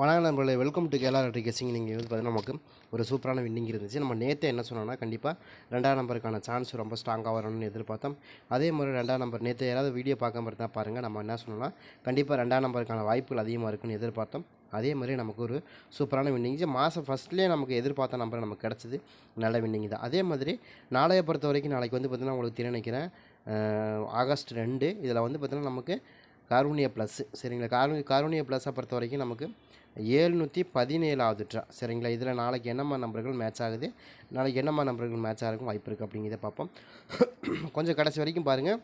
வணக்கம் நண்பர்களே welcome to Khelo guessing நீங்கள் வந்து பார்த்தீங்கன்னா நமக்கு ஒரு சூப்பரான வின்னிங் இருந்துச்சு. நம்ம நேற்று என்ன சொன்னோம்னா கண்டிப்பாக ரெண்டாம் நம்பருக்கான சான்ஸ் ரொம்ப ஸ்ட்ராங்காக வரணும்னு எதிர்பார்த்தோம். அதே மாதிரி ரெண்டாம் நம்பர் நேற்று யாராவது வீடியோ பார்க்காம இருந்தால் பாருங்கள் நம்ம என்ன சொன்னோம்னா கண்டிப்பாக ரெண்டாம் நம்பருக்கான வாய்ப்புகள் அதிகமாக இருக்குன்னு எதிர்பார்த்தோம். அதே மாதிரி நமக்கு ஒரு சூப்பரான வின்னிங் மாதம் ஃபஸ்ட்லேயே நமக்கு எதிர்பார்த்த நம்பர் நமக்கு கிடச்சிது. நல்ல வின்னிங் தான். அதே மாதிரி நாளைய பொறுத்த வரைக்கும் நாளைக்கு வந்து பார்த்திங்கன்னா உங்களுக்கு திறன் நினைக்கிறேன் ஆகஸ்ட் ரெண்டு இதில் வந்து பார்த்திங்கன்னா நமக்கு கார்வூனியா ப்ளஸ்ஸு சரிங்களா? கார்வூ கார்வூனியா ப்ளஸ்ஸை பொறுத்த வரைக்கும் நமக்கு ஏழ்நூற்றி பதினேழாவது ட்ரா. சரிங்களா? இதில் நாளைக்கு என்னம்மா நம்பர்கள் மேட்ச் ஆகுது? நாளைக்கு என்னம்மா நம்பர்கள் மேட்ச் ஆகும் வாய்ப்பு இருக்குது அப்படிங்கிறத பார்ப்போம். கொஞ்சம் கடைசி வரைக்கும் பாருங்கள்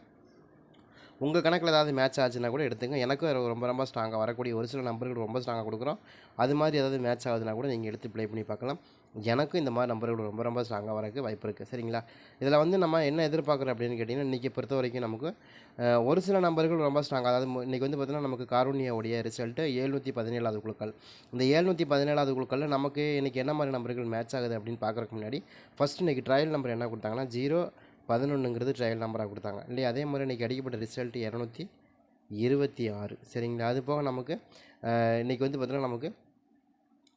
உங்கள் கணக்கில் ஏதாவது மேட்ச் ஆச்சுன்னா கூட எடுத்துங்க. எனக்கும் ரொம்ப ரொம்ப ஸ்ட்ராங்காக வரக்கூடிய ஒரு சில நம்பர்கள் ரொம்ப ஸ்ட்ராங்காக கொடுக்குறோம். அது மாதிரி ஏதாவது மேட்ச் ஆகுதுன்னா கூட நீங்கள் எடுத்து ப்ளே பண்ணி பார்க்கலாம். எனக்கும் இந்த மாதிரி நம்பர்கள் ரொம்ப ரொம்ப ஸ்ட்ராங்காக வரக்கு வாய்ப்பு இருக்குது சரிங்களா? இதில் வந்து நம்ம என்ன எதிர்பார்க்குறோம் அப்படின்னு கேட்டிங்கன்னா இன்றைக்கி பொறுத்த வரைக்கும் நமக்கு ஒரு சில நம்பர்கள் ரொம்ப ஸ்ட்ராங்காக அதாவது இன்றைக்கி வந்து பார்த்திங்கன்னா நமக்கு காரூணியாவுடைய ரிசல்ட்டு ஏழ்நூற்றி பதினேழாவது குழுக்கள். இந்த ஏழ்நூற்றி பதினேழாவது குழுக்களில் நமக்கு இன்றைக்கி என்ன மாதிரி நம்பர்கள் மேட்ச் ஆகுது அப்படின்னு பார்க்குறதுக்கு முன்னாடி ஃபஸ்ட் இன்றைக்கி ட்ரையல் நம்பர் என்ன கொடுத்தாங்கன்னா ஜீரோ பதினொன்றுங்கிறது ட்ரையல் நம்பராக கொடுத்தாங்க. இல்லையா? அதே மாதிரி இன்றைக்கி அடிக்கப்பட்ட ரிசல்ட் இரநூத்தி இருபத்தி ஆறு. சரிங்களா? அது போக நமக்கு இன்றைக்கி வந்து பார்த்திங்கன்னா நமக்கு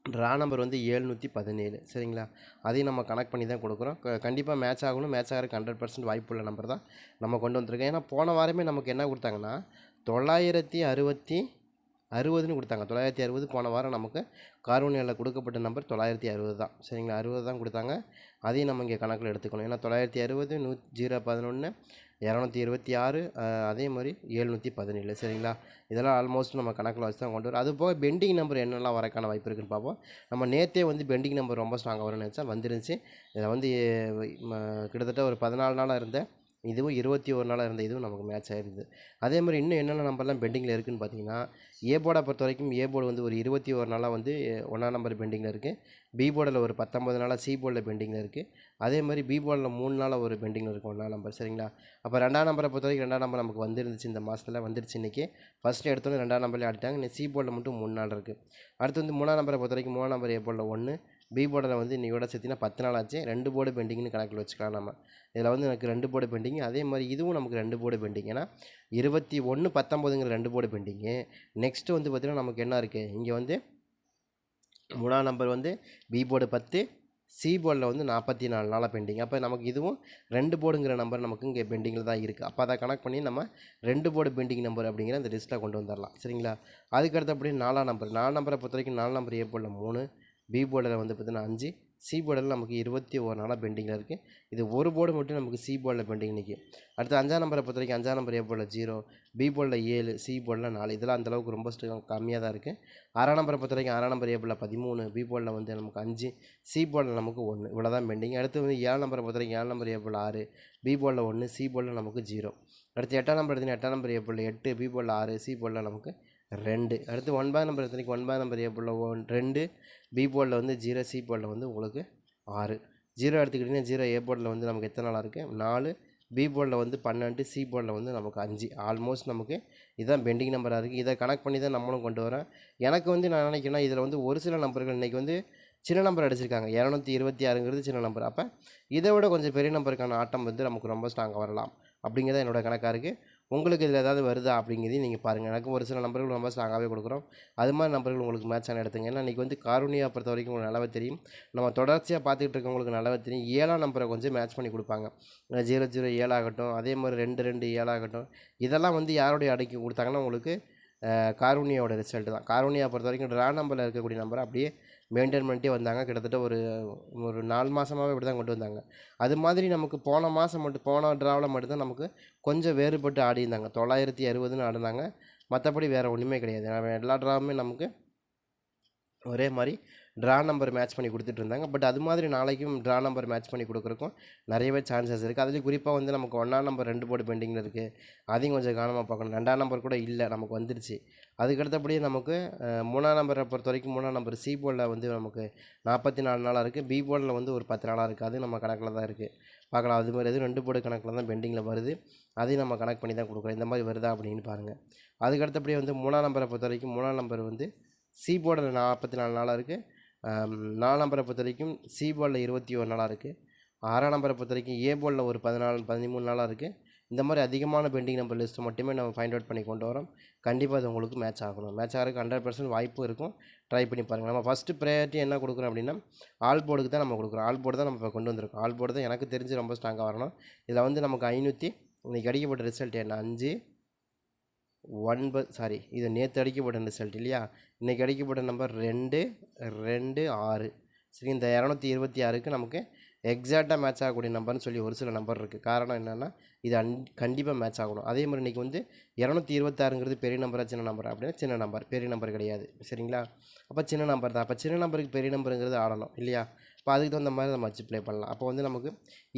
ட்ரா நம்பர் வந்து ஏழ்நூற்றி பதினேழு. சரிங்களா? அதையும் நம்ம கனெக்ட் பண்ணி தான் கொடுக்குறோம். கண்டிப்பாக மேட்ச் ஆகணும். மேட்ச் ஆகிறதுக்கு ஹண்ட்ரட் பர்சன்ட் வாய்ப்புள்ள நம்பர் தான் நம்ம கொண்டு வந்திருக்கோம். ஏன்னா போன வாரமே நமக்கு என்ன கொடுத்தாங்கன்னா தொள்ளாயிரத்தி அறுபத்தி அறுபதுன்னு கொடுத்தாங்க. தொள்ளாயிரத்தி அறுபது போன வாரம் நமக்கு கார்வனியில் கொடுக்கப்பட்ட நம்பர் தொள்ளாயிரத்தி அறுபது தான். சரிங்களா? அறுபது தான் கொடுத்தாங்க. அதையும் நம்ம இங்கே கணக்கில் எடுத்துக்கணும். ஏன்னா தொள்ளாயிரத்தி அறுபது நூ ஜீரோ பதினொன்று இரநூத்தி இருபத்தி ஆறு அதே மாதிரி எழுநூற்றி பதினேழு சரிங்களா? இதெல்லாம் ஆல்மோஸ்ட் நம்ம கணக்கில் வச்சு தான் கொண்டு வரும் அது போக பெண்டிங் நம்பர் என்னெல்லாம் வரக்கான வாய்ப்பு இருக்குன்னு பார்ப்போம். நம்ம நேற்றே வந்து பெண்டிங் நம்பர் ரொம்ப ஸ்ட்ராங்காக வரும்னு நினச்சா வந்துருந்துச்சு. இதில் வந்து கிட்டத்தட்ட ஒரு பதினாலு நாளாக இருந்தேன். இதுவும் இருபத்தி ஒரு நாளாக இருந்த இதுவும் நமக்கு மேட்ச் ஆயிருந்தது. அதே மாதிரி இன்னும் என்னென்ன நம்பர்லாம் பெண்டிங்கில் இருக்குதுன்னு பார்த்தீங்கன்னா ஏ போர்டை பொறுத்த வரைக்கும் ஏ போர்டு வந்து ஒரு இருபத்தி ஒரு நாளாக வந்து ஒன்றாம் நம்பர் பெண்டிங்கில் இருக்குது பி போர்டில் ஒரு பத்தொம்பது நாளாக சி போர்டில் பெண்டிங்கில் இருக்குது அதே மாதிரி பி போர்டில் மூணு நாளாக ஒரு பெண்டிங்கில் இருக்கும் ஒன்றாம் நம்பர் சரிங்களா? அப்போ ரெண்டாம் நம்பரை பொறுத்த வரைக்கும் ரெண்டாம் நம்பர் நமக்கு வந்துருந்துச்சு இந்த மாதத்தில் வந்துருச்சு இன்றைக்கி ஃபஸ்ட்டு எடுத்தோன்னே ரெண்டாம் நம்பர்லேயே ஆடிட்டாங்க. இன்னும் சி போர்டில் மட்டும் மூணு நாள் இருக்குது அடுத்து வந்து மூணாம் நம்பரை பொறுத்த வரைக்கும் மூணாம் நம்பர் ஏ போர்டில் ஒன்று பி போர்டில் வந்து இன்னையோட சேர்த்தினா பத்து நாள் ஆச்சு. ரெண்டு போர்டு பெண்டிங்னு கணக்கில் வச்சுக்கலாம் நம்ம. இதில் வந்து எனக்கு ரெண்டு போர்டு பெண்டிங் அதே மாதிரி இதுவும் நமக்கு ரெண்டு போர்டு பெண்டிங் ஏன்னா இருபத்தி ஒன்று பத்தொம்போதுங்கிற ரெண்டு போர்டு பெண்டிங்கு நெக்ஸ்ட்டு வந்து பார்த்திங்கன்னா நமக்கு என்ன இருக்குது இங்கே வந்து மூணாம் நம்பர் வந்து பி போர்டு பத்து சி போர்டில் வந்து நாற்பத்தி நாலு நாளாக பெண்டிங் அப்போ நமக்கு இதுவும் ரெண்டு போர்டுங்கிற நம்பர் நமக்கு இங்கே பெண்டிங்கில் தான் இருக்குது அப்போ அதை கனெக்ட் பண்ணி நம்ம ரெண்டு போர்டு பெண்டிங் நம்பர் அப்படிங்கிற அந்த லிஸ்ட்டில் கொண்டு வந்துடலாம். சரிங்களா? அதுக்கு அப்படின்னு நாலாம் நம்பர் நாலு நம்பரை பொறுத்த வரைக்கும் நாலு நம்பர் ஏ போர்டில் மூணு பி போர்டில் வந்து பார்த்தீங்கன்னா அஞ்சு சி போர்டில் நமக்கு இருபத்தி ஒரு நாளாக பெண்டிங்கில் இருக்குது இது ஒரு போர்டு மட்டும் நமக்கு சி போர்டில் பெண்டிங் நிற்கும் அடுத்து அஞ்சாம் நம்பரை பொறுத்த வரைக்கும் அஞ்சாம் நம்பர் ஏ போர்டில் ஜீரோ பி போர்டில் ஏழு சி போர்டில் நாலு. இதெல்லாம் அந்தளவுக்கு ரொம்ப ஸ்ட்ரிங் கம்மியாக தான் இருக்குது ஆறாம் நம்பரை பொறுத்த வரைக்கும் ஆறாம் நம்பர் ஏ போர்டில் பதிமூணு பி போர்டில் வந்து நமக்கு அஞ்சு சி போர்டில் நமக்கு ஒன்று இவ்வளோ தான் பெண்டிங் அடுத்து வந்து ஏழு நம்பரை பொறுத்த வரைக்கும் ஏழு நம்பர் ஏ போர்டில் ஆறு பி போர்டில் ஒன்று சி போர்டில் நமக்கு ஜீரோ அடுத்து எட்டாம் நம்பர் எடுத்தீங்கன்னா எட்டாம் நம்பர் ஏ போர்டில் எட்டு பி போர்டில் ஆறு சி போர்டில் நமக்கு ரெண்டு. அடுத்து ஒன்பதாம் நம்பர் எடுத்தீங்கன்னா ஒன்பதாம் நம்பர் ஏ போர்டில் ஒன் ரெண்டு. பி போர்டில் வந்து ஜீரோ சி போர்டில் வந்து உங்களுக்கு ஆறு. ஜீரோ எடுத்துக்கிட்டிங்கன்னா ஜீரோ ஏ போர்டில் வந்து நமக்கு எத்தனை நாளாக இருக்குது நாலு. பி போர்டில் வந்து பன்னெண்டு சி போர்டில் வந்து நமக்கு அஞ்சு. ஆல்மோஸ்ட் நமக்கு இதுதான் பெண்டிங் நம்பராக இருக்குது இதை கனெக்ட் பண்ணி தான் நம்மளும் கொண்டு வரேன் எனக்கு வந்து நான் நினைக்கிறேன்னா இதில் வந்து ஒரு சில நம்பர்கள் இன்றைக்கி வந்து சின்ன நம்பர் அடிச்சிருக்காங்க. இரநூத்தி இருபத்தி ஆறுங்கிறது சின்ன நம்பர் அப்போ இதை விட கொஞ்சம் பெரிய நம்பருக்கான ஆட்டம் வந்து நமக்கு ரொம்ப ஸ்ட்ராங்காக வரலாம். அப்படிங்கிறது என்னோட கணக்காக இருக்குது உங்களுக்கு இதில் ஏதாவது வருதா அப்படிங்கிறதையும் நீங்கள் பாருங்கள். எனக்கு ஒரு சில நம்பர்கள் ரொம்ப ஸ்ட்ராங்காகவே கொடுக்குறோம். அது மாதிரி நம்பர்கள் உங்களுக்கு மேட்ச் ஆன எடுத்துங்க ஏன்னா இன்றைக்கி வந்து காரூனியா பொறுத்த வரைக்கும் உங்களுக்கு நல்லாவே தெரியும். நம்ம தொடர்ச்சியாக பார்த்துக்கிட்டு இருக்கவங்களுக்கு நல்லாவே தெரியும். ஏழாம் நம்பரை கொஞ்சம் மேட்ச் பண்ணி கொடுப்பாங்க. ஜீரோ ஜீரோ ஏழாகட்டும். அதே மாதிரி ரெண்டு ரெண்டு ஏழாகட்டும். இதெல்லாம் வந்து யாருடைய அடைக்கி கொடுத்தாங்கன்னா உங்களுக்கு அஹ், ரிசல்ட் தான். காரூனியா பொறுத்த வரைக்கும் ட்ரா நம்பரில் இருக்கக்கூடிய நம்பரை அப்படியே மெயின்டைன் பண்ணிட்டே வந்தாங்க. கிட்டத்தட்ட ஒரு ஒரு நாலு மாதமாகவே இப்படி தான் கொண்டு வந்தாங்க. அது மாதிரி நமக்கு போன மாதம் மட்டும் போன ட்ராவில் மட்டும்தான் நமக்கு கொஞ்சம் வேறுபட்டு ஆடியிருந்தாங்க தொள்ளாயிரத்தி அறுபதுன்னு ஆடினாங்க. மற்றபடி வேறு ஒன்றுமே கிடையாது. எல்லா ட்ராவுமே நமக்கு ஒரே மாதிரி ட்ரா நம்பர் மேட்ச் பண்ணி கொடுத்துட்டு இருந்தாங்க பட் அது மாதிரி நாளைக்கும் ட்ரா நம்பர் மேட்ச் பண்ணி கொடுக்குறக்கும் நிறையவே சான்சஸ் இருக்குது அதுலேயும் குறிப்பாக வந்து நமக்கு ஒன்றாம் நம்பர் ரெண்டு போர்டு பெண்டிங்கில் இருக்குது அதையும் கொஞ்சம் கவனமாக பார்க்கணும். ரெண்டாம் நம்பர் கூட இல்லை நமக்கு வந்துருச்சு. அதுக்கடுத்தபடியே நமக்கு மூணாம் நம்பரை பொறுத்த வரைக்கும் மூணாம் நம்பர் சி போலில் வந்து நமக்கு நாற்பத்தி நாலு நாளாக இருக்குது பி போலில் வந்து ஒரு பத்து நாளாக இருக்குது அது நம்ம கணக்கில் தான் இருக்குது பார்க்கலாம். அது மாதிரி எதுவும் ரெண்டு போர்டு கணக்கில் தான் பெண்டிங்கில் வருது. அதையும் நம்ம கணக்கு பண்ணி தான் கொடுக்குறோம். இந்த மாதிரி வருதா அப்படின்னு பாருங்கள் அதுக்கடுத்தபடியே வந்து மூணாம் நம்பரை பொறுத்த வரைக்கும் மூணாம் நம்பர் வந்து சி போர்டில் நாற்பத்தி நாலு நாளாக இருக்குது நாலாம் நம்பரை பொறுத்த வரைக்கும் சி பாலில் இருபத்தி ஒரு நாளாக இருக்குது ஆறாம் நம்பரை பொறுத்த வரைக்கும் ஏ பாலில் ஒரு பதினாலு பதிமூணு நாளாக இருக்குது இந்த மாதிரி அதிகமான பெண்டிங் நம்பர் லிஸ்ட்டை மட்டுமே நம்ம ஃபைண்ட் அவுட் பண்ணி கொண்டு வரோம். கண்டிப்பாக அது உங்களுக்கு மேட்ச் ஆகணும். மேட்ச் ஆகிறதுக்கு ஹண்ட்ரட் பர்சன்ட் வாய்ப்பு இருக்கும். ட்ரை பண்ணி பாருங்கள் நம்ம ஃபஸ்ட்டு ப்ரையாரிட்டி என்ன கொடுக்குறோம் அப்படின்னா ஆல் போர்டுக்கு தான் நம்ம கொடுக்குறோம். ஆல் போர்டு தான் நம்ம இப்போ கொண்டு வந்திருக்கோம். ஆல் போர்டு தான் எனக்கு தெரிஞ்சு ரொம்ப ஸ்ட்ராங்காக வரணும். இதில் வந்து நமக்கு ஐநூற்றி இன்றைக்கி அடிக்கப்பட்ட ரிசல்ட் என்ன? அஞ்சு ஒன்பது சாரி இது நேற்று அடிக்கப்பட்ட ரிசல்ட் இல்லையா? இன்றைக்கி அடிக்கப்பட்ட நம்பர் ரெண்டு ரெண்டு ஆறு. சரி இந்த இரநூத்தி இருபத்தி ஆறுக்கு நமக்கு எக்ஸாக்டாக மேட்ச் ஆகக்கூடிய நம்பர்னு சொல்லி ஒரு சில நம்பர் இருக்குது காரணம் என்னென்னா இது அன் கண்டிப்பாக மேட்ச் ஆகணும். அதே மாதிரி இன்றைக்கி வந்து இரநூத்தி இருபத்தாறுங்கிறது பெரிய நம்பரா சின்ன நம்பர் அப்படின்னா சின்ன நம்பர் பெரிய நம்பர் கிடையாது. சரிங்களா? அப்போ சின்ன நம்பர் தான். அப்போ சின்ன நம்பருக்கு பெரிய நம்பருங்கிறது ஆடணும் இல்லையா? இப்போ அதுக்கு தகுந்த மாதிரி நம்ம வச்சு ப்ளே பண்ணலாம். அப்போ வந்து நமக்கு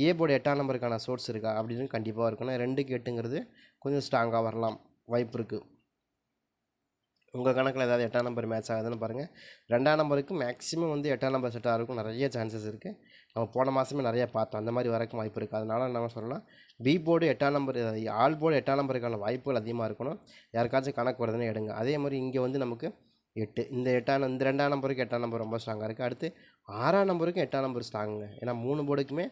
ஏ போர்டு எட்டாம் நம்பருக்கான சோர்ஸ் இருக்கா? அப்படின்னு கண்டிப்பாக இருக்கணும். ரெண்டுக்கு எட்டுங்கிறது கொஞ்சம் ஸ்ட்ராங்காக வரலாம். வாய்ப்பு இருக்குது உங்கள் கணக்கில் ஏதாவது எட்டாம் நம்பர் மேட்ச் ஆகுதுன்னு பாருங்கள் ரெண்டாம் நம்பருக்கு மேக்ஸிமம் வந்து எட்டாம் நம்பர் செட் இருக்கும் நிறைய சான்சஸ் இருக்குது நம்ம போன மாதமே நிறைய பார்த்தோம். அந்த மாதிரி வரக்கும் வாய்ப்பு இருக்குது அதனால் நம்ம சொல்லலாம்? பி போர்டு எட்டாம் நம்பர் ஆல் போர்டு எட்டாம் நம்பருக்கான வாய்ப்புகள் அதிகமாக இருக்கணும். யாருக்காச்சும் கணக்கு வருதுன்னு எடுங்க. அதே மாதிரி இங்கே வந்து நமக்கு எட்டு இந்த எட்டாம் இந்த ரெண்டாம் நம்பருக்கு எட்டாம் நம்பர் ரொம்ப ஸ்ட்ராங்காக இருக்குது அடுத்து ஆறாம் நம்பருக்கும் எட்டாம் நம்பர் ஸ்ட்ராங்குங்க ஏன்னா மூணு போர்டுக்குமே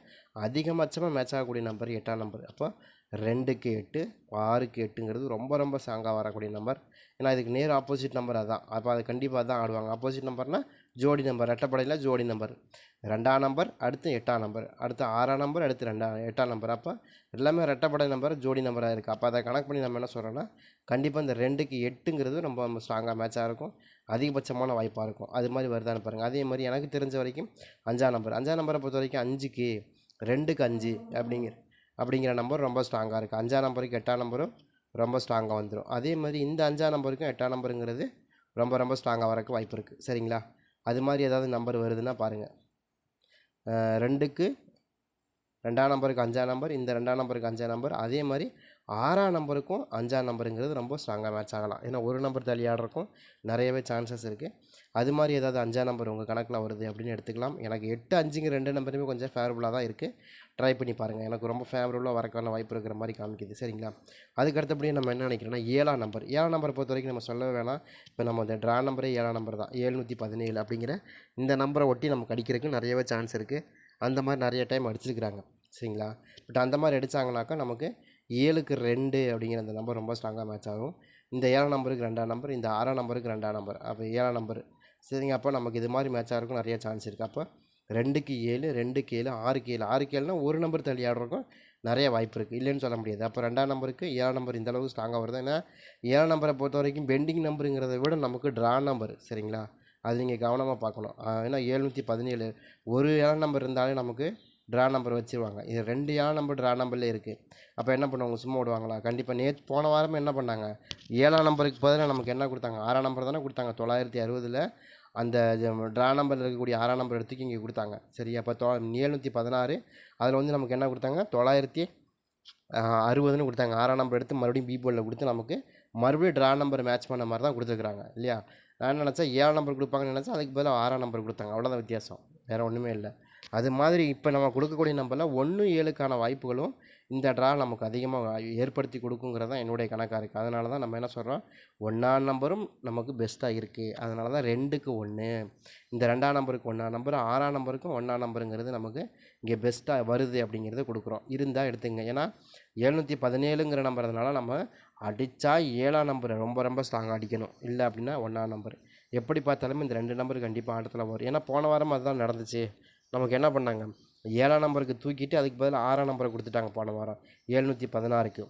அதிகபட்சமாக மேட்ச் ஆகக்கூடிய நம்பர் எட்டாம் நம்பர் அப்போ ரெண்டுக்கு எட்டு ஆறுக்கு எட்டுங்கிறது ரொம்ப ரொம்ப ஸ்ட்ராங்காக வரக்கூடிய நம்பர் ஏன்னா இதுக்கு நேர் ஆப்போசிட் நம்பர் அதான். அப்போ அது கண்டிப்பாக தான் ஆடுவாங்க. ஆப்போசிட் நம்பர்னால் ஜோடி நம்பர் ரெட்டப்படையில் ஜோடி நம்பர் ரெண்டாம் நம்பர் அடுத்து எட்டாம் நம்பர் அடுத்து ஆறாம் நம்பர் அடுத்து ரெண்டாம் எட்டாம் நம்பர் அப்போ எல்லாமே ரெட்டப்படை நம்பர் ஜோடி நம்பராக இருக்குது அப்போ அதை கணக்கு பண்ணி நம்ம என்ன சொல்கிறோன்னா கண்டிப்பாக இந்த ரெண்டுக்கு எட்டுங்கிறது ரொம்ப ரொம்ப ஸ்ட்ராங்காக மேட்சாக இருக்கும். அதிகபட்சமான வாய்ப்பாக இருக்கும். அது மாதிரி வருதான்னு பாருங்கள் அதே மாதிரி எனக்கு தெரிஞ்ச வரைக்கும் அஞ்சாம் நம்பர் அஞ்சாம் நம்பரை பொறுத்த வரைக்கும் அஞ்சுக்கு ரெண்டுக்கு அஞ்சு அப்படிங்கிற அப்படிங்கிற நம்பர் ரொம்ப ஸ்ட்ராங்காக இருக்குது அஞ்சாம் நம்பருக்கு எட்டாம் நம்பரும் ரொம்ப ஸ்ட்ராங்காக வந்துடும் அதே மாதிரி இந்த அஞ்சாம் நம்பருக்கும் எட்டாம் நம்பருங்கிறது ரொம்ப ரொம்ப ஸ்ட்ராங்காக வரக்கு வாய்ப்பு இருக்குது சரிங்களா? அது மாதிரி ஏதாவது நம்பர் வருதுன்னா பாருங்கள் ரெண்டுக்கு ரெண்டாம் நம்பருக்கு அஞ்சாம் நம்பர் இந்த ரெண்டாம் நம்பருக்கு அஞ்சாம் நம்பர் அதே மாதிரி ஆறாம் நம்பருக்கும் அஞ்சாம் நம்பருங்கிறது ரொம்ப ஸ்ட்ராங்காக மேட்ச் ஆகலாம். ஏன்னா ஒரு நம்பர் தள்ளி ஆடுறக்கும் நிறையவே சான்சஸ் இருக்குது அது மாதிரி ஏதாவது அஞ்சாம் நம்பர் உங்கள் கணக்கில் வருது அப்படின்னு எடுத்துக்கலாம். எனக்கு எட்டு அஞ்சுங்க ரெண்டு நம்பருமே கொஞ்சம் ஃபேவரபுளாக தான் இருக்குது ட்ரை பண்ணி பாருங்கள் எனக்கு ரொம்ப ஃபேவரபுளாக வரக்கான வாய்ப்பு இருக்கிற மாதிரி காமிக்குது. சரிங்களா? அதுக்கு அடுத்தபடியே நம்ம என்ன நினைக்கிறோன்னா ஏழாம் நம்பர் ஏழாம் நம்பரை பொறுத்த வரைக்கும் நம்ம சொல்லவே வேணாம். இப்போ நம்ம அந்த ட்ரா நம்பரே ஏழாம் நம்பர் தான். ஏழ்நூற்றி பதினேழு அப்படிங்கிற இந்த நம்பரை ஒட்டி நம்ம கடிக்கிறதுக்கு நிறையவே சான்ஸ் இருக்குது அந்த மாதிரி நிறைய டைம் அடிச்சிருக்கிறாங்க. சரிங்களா? பட் அந்த மாதிரி அடித்தாங்கனாக்கா நமக்கு ஏழுக்கு ரெண்டு அப்படிங்கிற அந்த நம்பர் ரொம்ப ஸ்ட்ராங்காக மேட்ச் ஆகும். இந்த ஏழாம் நம்பருக்கு ரெண்டாம் நம்பர் இந்த ஆறாம் நம்பருக்கு ரெண்டாம் நம்பர் அப்போ ஏழாம் நம்பர் சரிங்க? அப்போ நமக்கு இது மாதிரி மேட்ச் ஆகிறதுக்கும் நிறைய சான்ஸ் இருக்குது அப்போ ரெண்டுக்கு ஏழு ரெண்டுக்கு ஏழு ஆறுக்கு ஏழு. ஆறுக்கு ஏழுனா ஒரு நம்பர் தள்ளி ஆடுறக்கும் நிறைய வாய்ப்பு இருக்குது இல்லைன்னு சொல்ல முடியாது. அப்போ ரெண்டாம் நம்பருக்கு ஏழாம் நம்பர் இந்த அளவுக்கு ஸ்ட்ராங்காக வருது? ஏன்னா ஏழாம் நம்பரை பொறுத்த வரைக்கும் பெண்டிங் நம்பருங்கிறத விட நமக்கு ட்ரா நம்பர் சரிங்களா? அது நீங்கள் கவனமாக பார்க்கணும். ஏன்னா ஏழ்நூற்றி பதினேழு ஒரு ஏழாம் நம்பர் இருந்தாலே நமக்கு ட்ரா நம்பர் வச்சுருவாங்க. இது ரெண்டு ஏழாம் நம்பர் ட்ரா நம்பர்லே இருக்குது அப்போ என்ன பண்ணுவாங்க? சும்மா விடுவாங்களா? கண்டிப்பாக நேற்று போன வாரமே என்ன பண்ணாங்க? ஏழாம் நம்பருக்கு பதிலாக நமக்கு என்ன கொடுத்தாங்க? ஆறாம் நம்பர் தானே கொடுத்தாங்க. தொள்ளாயிரத்தி அறுபதில் அந்த ட்ரா நம்பரில் இருக்கக்கூடிய ஆறாம் நம்பர் எடுத்து இங்கே கொடுத்தாங்க. சரி அப்போ தொ ஏழ்நூற்றி பதினாறு அதில் வந்து நமக்கு என்ன கொடுத்தாங்க? தொள்ளாயிரத்தி அறுபதுன்னு கொடுத்தாங்க. ஆறாம் நம்பர் எடுத்து மறுபடியும் பி போர்டில் கொடுத்து நமக்கு மறுபடியும் ட்ரா நம்பர் மேட்ச் பண்ண மாதிரி தான் கொடுத்துருக்குறாங்க இல்லையா? நான் நினச்சா ஏழாம் நம்பர் கொடுப்பாங்கன்னு நினச்சா அதுக்கு பதிலாக ஆறாம் நம்பர் கொடுத்தாங்க. அவ்வளோதான் வித்தியாசம். வேறு ஒன்றுமே இல்லை. அது மாதிரி இப்போ நம்ம கொடுக்கக்கூடிய நம்பரில் ஒன்று ஏழுக்கான வாய்ப்புகளும் இந்த ட்ரா நமக்கு அதிகமாக ஏற்படுத்தி கொடுக்குங்கிறது தான் என்னுடைய கணக்காக இருக்குது அதனால தான் நம்ம என்ன சொல்கிறோம் ஒன்றாம் நம்பரும் நமக்கு பெஸ்ட்டாக இருக்குது அதனால தான் ரெண்டுக்கு ஒன்று இந்த ரெண்டாம் நம்பருக்கு ஒன்றாம் நம்பர் ஆறாம் நம்பருக்கும் ஒன்றாம் நம்பருங்கிறது நமக்கு இங்கே பெஸ்ட்டாக வருது அப்படிங்கிறத கொடுக்குறோம். இருந்தால் எடுத்துங்க. ஏன்னா எழுநூற்றி பதினேழுங்கிற நம்பர்னால நம்ம அடித்தா ஏழாம் நம்பரை ரொம்ப ரொம்ப ஸ்ட்ராங்காக அடிக்கணும். இல்லை அப்படின்னா ஒன்றாம் நம்பர். எப்படி பார்த்தாலுமே இந்த ரெண்டு நம்பர் கண்டிப்பாக ஆட்டத்தில் வரும். ஏன்னா போன வாரம் அதுதான் நடந்துச்சு. நமக்கு என்ன பண்ணாங்க? ஏழாம் நம்பருக்கு தூக்கிட்டு அதுக்கு பதிலாக ஆறாம் நம்பரை கொடுத்துட்டாங்க போன வாரம். ஏழ்நூற்றி பதினாறுக்கு.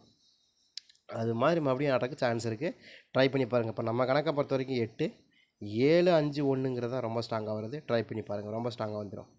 அது மாதிரி மறுபடியும் நடக்க சான்ஸ் இருக்குது ட்ரை பண்ணி பாருங்கள் இப்போ நம்ம கணக்கை பொறுத்த வரைக்கும் எட்டு ஏழு அஞ்சு ஒன்றுங்கிறது தான் ரொம்ப ஸ்ட்ராங்காக வருது. ட்ரை பண்ணி பாருங்கள் ரொம்ப ஸ்ட்ராங்காக வந்துடும்